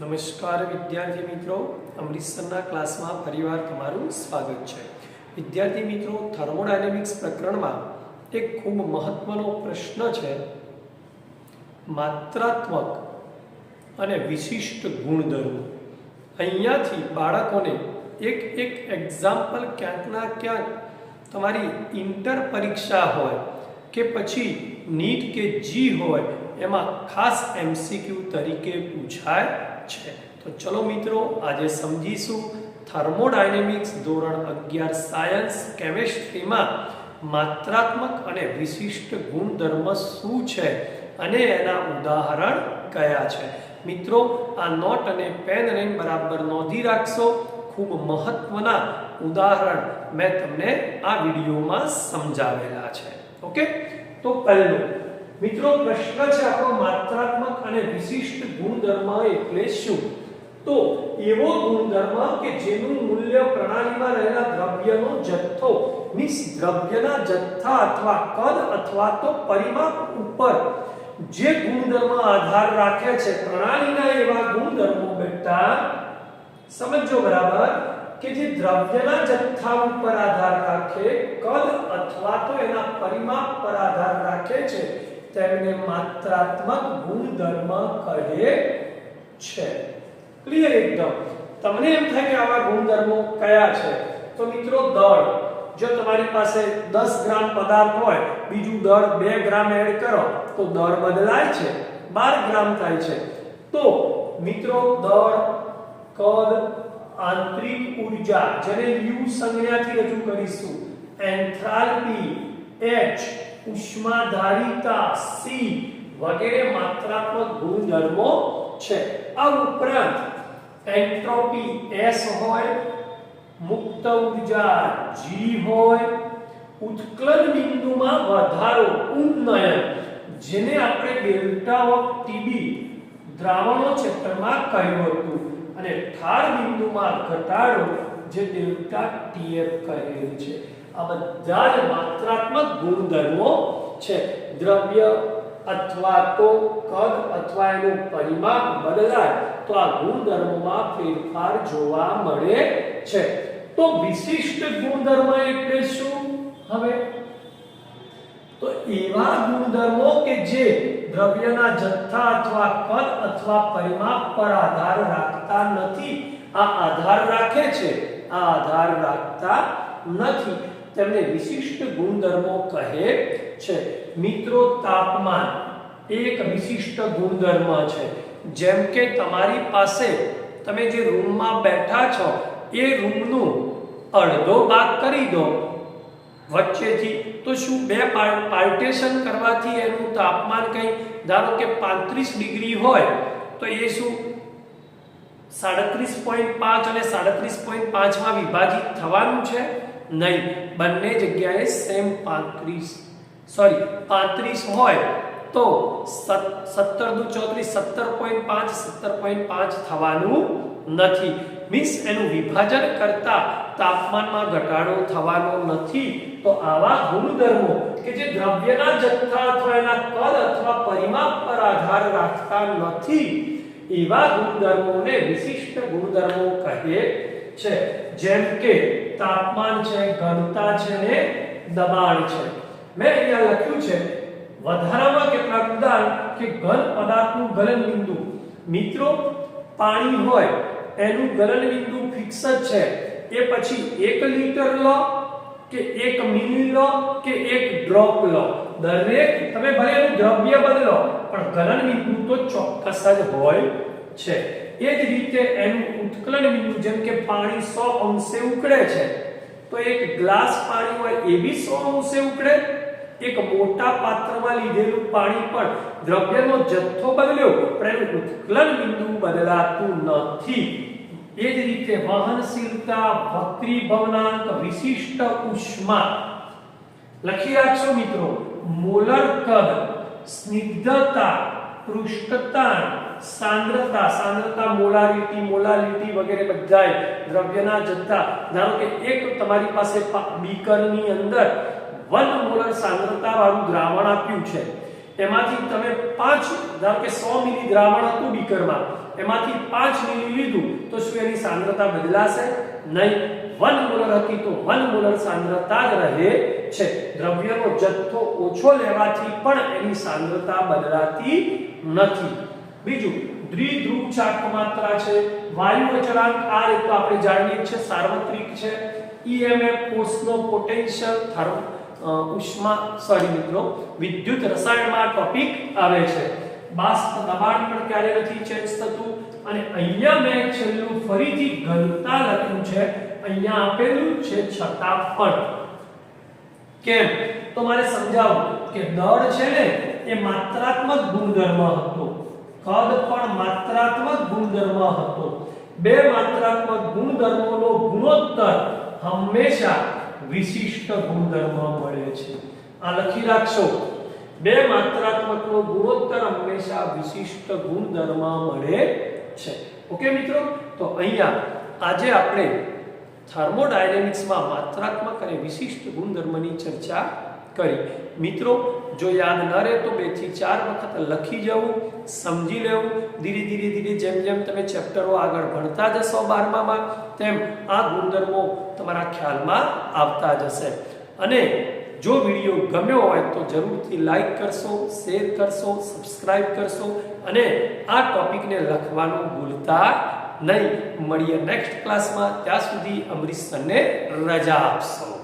નમસ્કાર વિદ્યાર્થી મિત્રો, અમૃતસરના ક્લાસમાં ફરીવાર તમારું સ્વાગત છે. વિદ્યાર્થી મિત્રો, થર્મોડાયનેમિક્સ પ્રકરણમાં એક ખૂબ મહત્વનો પ્રશ્ન છે. માત્રાત્મક અને વિશિષ્ટ ગુણધર્મો. અહીંયાથી બાળકોને એક એક એક્ઝામ્પલ ક્યાંકના ક્યાંક તમારી ઇન્ટર પરીક્ષા હોય કે પછી નીટ કે જી હોય, એમાં ખાસ એમસીક્યુ તરીકે પૂછાય છે. તો ચલો મિત્રો, આજે સમજીશું થર્મોડાયનેમિક્સ ધોરણ અગિયાર સાયન્સ કેમેસ્ટ્રીમાં માત્રાત્મક અને વિશિષ્ટ ગુણધર્મ શું છે અને એના ઉદાહરણ કયા છે. મિત્રો, આ નોટ અને પેન અને બરાબર નોંધી રાખશો. ખૂબ મહત્વના ઉદાહરણ મેં તમને આ વિડીયોમાં સમજાવેલા છે. ઓકે? તો પહેલું મિત્રો, પ્રશ્ન છે આપણો માત્રાત્મક અને વિશિષ્ટ ગુણધર્મ એટલે શું? તો એવો ગુણધર્મ કે જેનું મૂલ્ય પ્રણાલીમાં રહેલા દ્રવ્યનો જથ્થો, મીન્સ દ્રવ્યના જથ્થા અથવા કદ અથવા તો પરિમાપ ઉપર જે ગુણધર્મ આધાર રાખે છે, પ્રણાલીના એવા ગુણધર્મો બેટા સમજો બરાબર કે જે દ્રવ્યના જથ્થા ઉપર આધાર રાખે, કદ અથવા તો એના પરિમાપ પર આધાર રાખે છે તેમને માત્રાત્મક ગુણધર્મ કહે છે. ક્લિયર એકદમ. તમને એમ થાય કે આવા ગુણધર્મો કયા છે? તો મિત્રો દળ. જો તમારી પાસે 10 ગ્રામ પદાર્થ હોય, બીજું દળ 2 ગ્રામ એડ કરો, તો દળ બદલાય છે. 12 ગ્રામ થાય છે. તો મિત્રો દળ કદ આંતરિક ઊર્જા, જેને યુ સંજ્ઞાથી રજૂ કરીશું એન્થાલ્પી H ઉષ્માધારિતા સી વગેરે માત્રાત્મક ગુણધર્મો છે. આ ઉપરાંત એન્ટ્રોપી S હોય, મુક્ત ઊર્જા G હોય, ઉત્કલન બિંદુમાં વધારો, ઉન્નયન, જેને આપણે ડેલ્ટા ઓફ ટીબી દ્રાવણો ક્ષેત્રમાં કહ્યું હતું અને ઠાર બિંદુમાં ઘટાડો જે ડેલ્ટા ટીએફ કહેલ છે. આ બધા જ માત્રાત્મક ગુણધર્મો છે. દ્રવ્ય અથવા તો કદ અથવા એનું પરિમાણ બદલાય તો આ ગુણધર્મોમાં ફેરફાર જોવા મળે છે. તો વિશિષ્ટ ગુણધર્મ એટલે શું? હવે, તો એવા ગુણધર્મો કે જે દ્રવ્યના જથ્થા અથવા કદ અથવા પરિમાપ પર આધાર રાખતા નથી, આ આધાર રાખે છે. આ આધાર રાખતા નથી. તેમને વિશિષ્ટ ગુણધર્મો કહે છે. મિત્રો, તાપમાન એક વિશિષ્ટ ગુણધર્મ છે. જેમ કે તમારી પાસે તમે જે રૂમમાં બેઠા છો, એ રૂમનું અડધો ભાગ કરી દો. વચ્ચેથી તો શું બે પાર્ટેશન કરવાથી એનું તાપમાન કંઈ, ધારો કે પાંત્રીસ ડિગ્રી હોય, તો એ શું સાડત્રીસ પોઈન્ટ પાંચ અને સાડત્રીસ પોઈન્ટ પાંચમાં વિભાજિત થવાનું છે? નહીં, બંને જગ્યાએ સેમ પાંત્રીસ. સોરી પાંત્રીસ હોય તો સત્તર દુ ચોત્રીસ, સત્તર પોઈન્ટ પાંચ, સત્તર પોઈન્ટ પાંચ થવાનું નથી. મીન્સ એનું વિભાજન કરતા તાપમાનમાં ઘટાડો થવાનો નથી. તો આવા ગુણધર્મો કે જે દ્રવ્યના જથ્થા અથવા એના કદ અથવા પરિમાપ પર આધાર રાખતા નથી, એવા ગુણધર્મોને વિશિષ્ટ ગુણધર્મો કહે છે. જેમ કે તાપમાન છે, ઘનતા છે ને દબાણ છે. મેં અહીંયા લખ્યું છે, વધારામાં કેટલાક ઉદાહરણ કે ઘન પદાર્થનું ગલન બિંદુ. મિત્રો, પાણી હોય, એનું ગલન બિંદુ ફિક્સ જ છે. એ પછી 1 લિટર લો કે 1 મિલી લો કે 1 ડ્રોપ લો. દરેક, તમે ભલે એનું દ્રવ્ય બદલો, પણ ગલન બિંદુ તો ચોક્કસ જ હોય છે. એ જ રીતે એનું ઉત્કલન બિંદુ, જેમ કે પાણી 100 અંશે ઉકળે છે, તો એક ગ્લાસ પાણી હોય એ બી 100 અંશે ઉકળે, એક મોટા પાત્રમાં લીધેલું પાણી પણ દ્રવ્યનો જથ્થો બદલ્યો, પણ એનું ઉત્કલન બિંદુ બદલાતું નથી. એ જ રીતે વહનશીલતા વક્રીભવનાંક વિશિષ્ટ ઉષ્મા. લખી રાખશો મિત્રો, મોલર કદ, સ્નિગ્ધતા, પૃષ્ઠતાણ સાંદ્રતા સાંદ્રતા મોલારિટી, મોલાલિટી વગેરે બધાય દ્રવ્યના જથ્થા. ધારો કે એક તમારી પાસે બીકરની અંદર 1 મોલર સાંદ્રતા વાળું દ્રાવણ આપ્યું છે. એમાંથી તમે પાંચ, ધારો કે સો મિલી દ્રાવણ હતું બીકરમાં. એમાંથી પાંચ મિલી લીધું, તો શું એની સાંદ્રતા બદલાશે? નહીં. વન મોલર હતી તો વન મોલર સાંદ્રતા જ રહે છે. દ્રવ્યનો જથ્થો ઓછો લેવાથી પણ એની સાંદ્રતા બદલાતી નથી. બીજું દ્વિધ્રુવ ચાક માત્રા છે. વાયુ અચળાંક આ રીતે આપણે જાણીએ છીએ, સાર્વત્રિક છે. ઈએમએફ કોષનો પોટેન્શિયલ થર્મ ઉષ્મા સોરી મિત્રો, વિદ્યુત રસાયણમાં ટોપિક આવે છે. બાષ્પ દબાણ પણ ક્યારે નથી ચેન્જ થતું? અને અહીંયા મેં છેલ્લું ફરીથી ઘનતા લખ્યું છે. અહીંયા આપેલું છે છતાં પણ કેમ? તો મારે સમજાવું કે દળ છે ને, એ માત્રાત્મક ગુણધર્મ હતો કદ પણ માત્રાત્મક ગુણધર્મ હતો. બે માત્રાત્મક ગુણધર્મોનો ગુણોત્તર હંમેશા વિશિષ્ટ ગુણધર્મ મળે છે. આ લખી રાખશો. બે માત્રાત્મકનો ગુણોત્તર હંમેશા વિશિષ્ટ ગુણધર્મ મળે છે. ઓકે મિત્રો? તો અહીંયા આજે આપણે થર્મોડાયનેમિક્સમાં માત્રાત્મક અને વિશિષ્ટ ગુણધર્મની ચર્ચા કરી. મિત્રો, જો યાદ ન રહે તો બેથી ચાર વખત લખી જવું, સમજી લેવું. ધીરે ધીરે ધીરે જેમ જેમ તમે ચેપ્ટરો આગળ ભણતા જશો બારમામાં, તેમ આ ગુણધર્મો તમારા ખ્યાલમાં આવતા જશે. અને જો વીડિયો ગમ્યો હોય તો જરૂરથી લાઈક કરશો, શેર કરશો સબસ્ક્રાઈબ કરશો અને આ ટોપિકને લખવાનું ભૂલતા નહીં. મળીએ નેક્સ્ટ ક્લાસમાં. ત્યાં સુધી અમરીશ રજા આપશો.